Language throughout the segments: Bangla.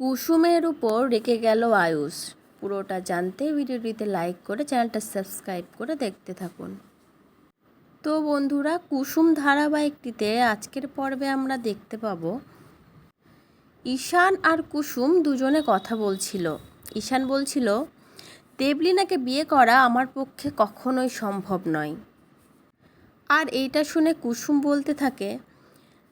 কুসুমের উপর রেখে গেল আয়ুষ। পুরোটা জানতে ভিডিওটিতে লাইক করে চ্যানেলটা সাবস্ক্রাইব করে দেখতে থাকুন। তো বন্ধুরা, কুসুম ধারাবাহিকটিতে আজকের পর্বে আমরা দেখতে পাবো, ঈশান আর কুসুম দুজনে কথা বলছিল। ঈশান বলছিল দেবলিনাকে বিয়ে করা আমার পক্ষে কখনোই সম্ভব নয়। আর এইটা শুনে কুসুম বলতে থাকে,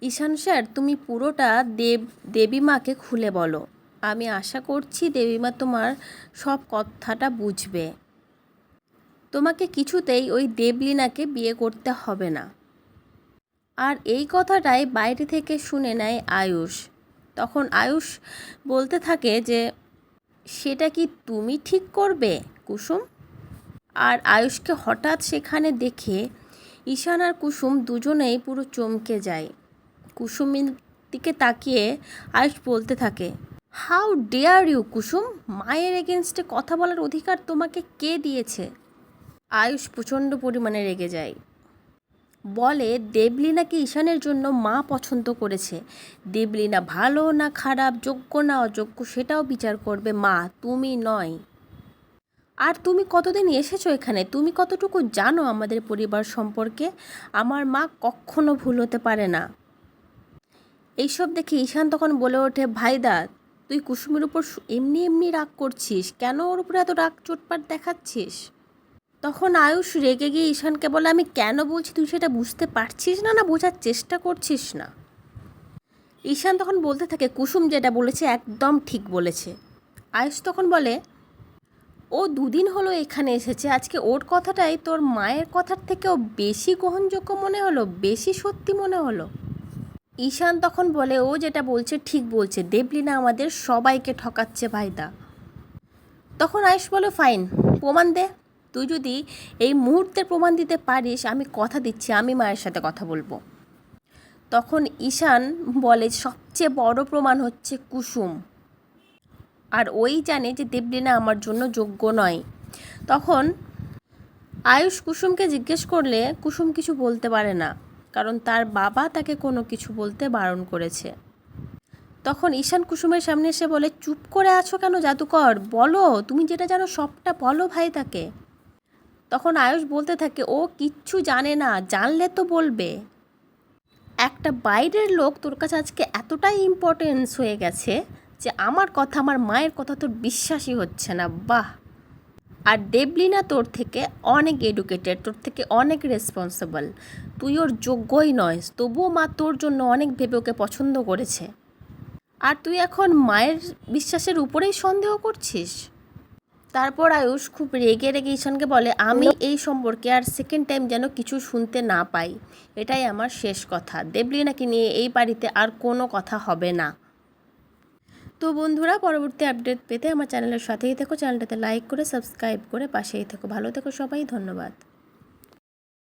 ঈশান স্যার, তুমি পুরোটা দেব দেবীমাকে খুলে বলো। আমি আশা করছি দেবীমা তোমার সব কথাটা বুঝবে। তোমাকে কিছুতেই ওই দেবলীনাকে বিয়ে করতে হবে না। আর এই কথাটাই বাইরে থেকে শুনে নেয় আয়ুষ। তখন আয়ুষ বলতে থাকে যে, সেটা কি তুমি ঠিক করবে, কুসুম? আর আয়ুষকে হঠাৎ সেখানে দেখে ঈশান আর কুসুম দুজনেই পুরো চমকে যায়। কুসুমের দিকে তাকিয়ে আয়ুষ বলতে থাকে হাউ ডেয়ার ইউ কুসুম? মায়ের এগেনস্টে কথা বলার অধিকার তোমাকে কে দিয়েছে? আয়ুষ প্রচণ্ড পরিমাণে রেগে যায়। বলে দেবলীনাকে ঈশানের জন্য মা পছন্দ করেছে। দেবলীনা ভালো, না খারাপ, যোগ্য না অযোগ্য, সেটাও বিচার করবে মা, তুমি নয়। আর তুমি কতদিন এসেছ এখানে? তুমি কতটুকু জানো আমাদের পরিবার সম্পর্কে? আমার মা কখনো ভুল হতে পারে না। এইসব দেখে ঈশান তখন বলে ওঠে, ভাইদা তুই কুসুমের উপর এমনি এমনি রাগ করছিস। কেন ওর উপরে এত রাগ চোটপাট দেখাচ্ছিস? তখন আয়ুষ রেগে গিয়ে ঈশানকে বলে, আমি কেন বলছি তুই সেটা বুঝতে পারছিস না না বোঝার চেষ্টা করছিস না? ঈশান তখন বলতে থাকে, কুসুম যেটা বলেছে একদম ঠিক বলেছে। আয়ুষ তখন বলে, ও দুদিন হলো এখানে এসেছে। আজকে ওর কথাটাই তোর মায়ের কথার থেকেও বেশি গ্রহণযোগ্য মনে হলো, বেশি সত্যি মনে হলো। ঈশান তখন বলে, ও যেটা বলছে ঠিক বলছে। দেবলিনা আমাদের সবাইকে ঠকাচ্ছে ভাইদা। তখন আয়ুষ বলে, ফাইন, প্রমাণ দে। তুই যদি এই মুহূর্তের প্রমাণ দিতে পারিস, আমি কথা দিচ্ছি, আমি মায়ের সাথে কথা বলব। তখন ঈশান বলে, সবচেয়ে বড় প্রমাণ হচ্ছে কুসুম। আর ওই জানে যে দেবলিনা আমার জন্য যোগ্য নয়। তখন আয়ুষ কুসুমকে জিজ্ঞেস করলে কুসুম কিছু বলতে পারে না। কারণ তার বাবা তাকে কোনো কিছু বলতে বারণ করেছে। তখন ঈশান কুসুমের সামনে এসে বলে, চুপ করে আছো কেন জাদুকর? বলো, তুমি যেটা জানো সবটা বলো ভাই তাকে। তখন আয়ুষ বলতে থাকে, ও কিচ্ছু জানে না, জানলে তো বলবে। একটা বাইরের লোক তোর কাছে আজকে এতটাই ইম্পর্টেন্স হয়ে গেছে যে, আমার কথা, আমার মায়ের কথা তোর বিশ্বাসই হচ্ছে না। বাহ! আর দেবলিনা তোর থেকে অনেক এডুকেটেড তোর থেকে অনেক রেসপন্সিবল তুই ওর যোগ্যই নয় তবুও মা তোর জন্য অনেক ভেবে ওকে পছন্দ করেছে। আর তুই এখন মায়ের বিশ্বাসের উপরেই সন্দেহ করছিস? তারপর আয়ুষ খুব রেগে রেগে ঈশানকে বলে আমি এই সম্পর্কে আর সেকেন্ড টাইম যেন কিছু শুনতে না পাই। এটাই আমার শেষ কথা। দেবলিনাকে নিয়ে এই বাড়িতে আর কোনো কথা হবে না। তো বন্ধুরা, পরবর্তী আপডেট পেতে আমার চ্যানেলের সাথেই থেকো। চ্যানেলটাতে লাইক করে সাবস্ক্রাইব করে, পাশেই থেকো। ভালো থেকো সবাই, ধন্যবাদ।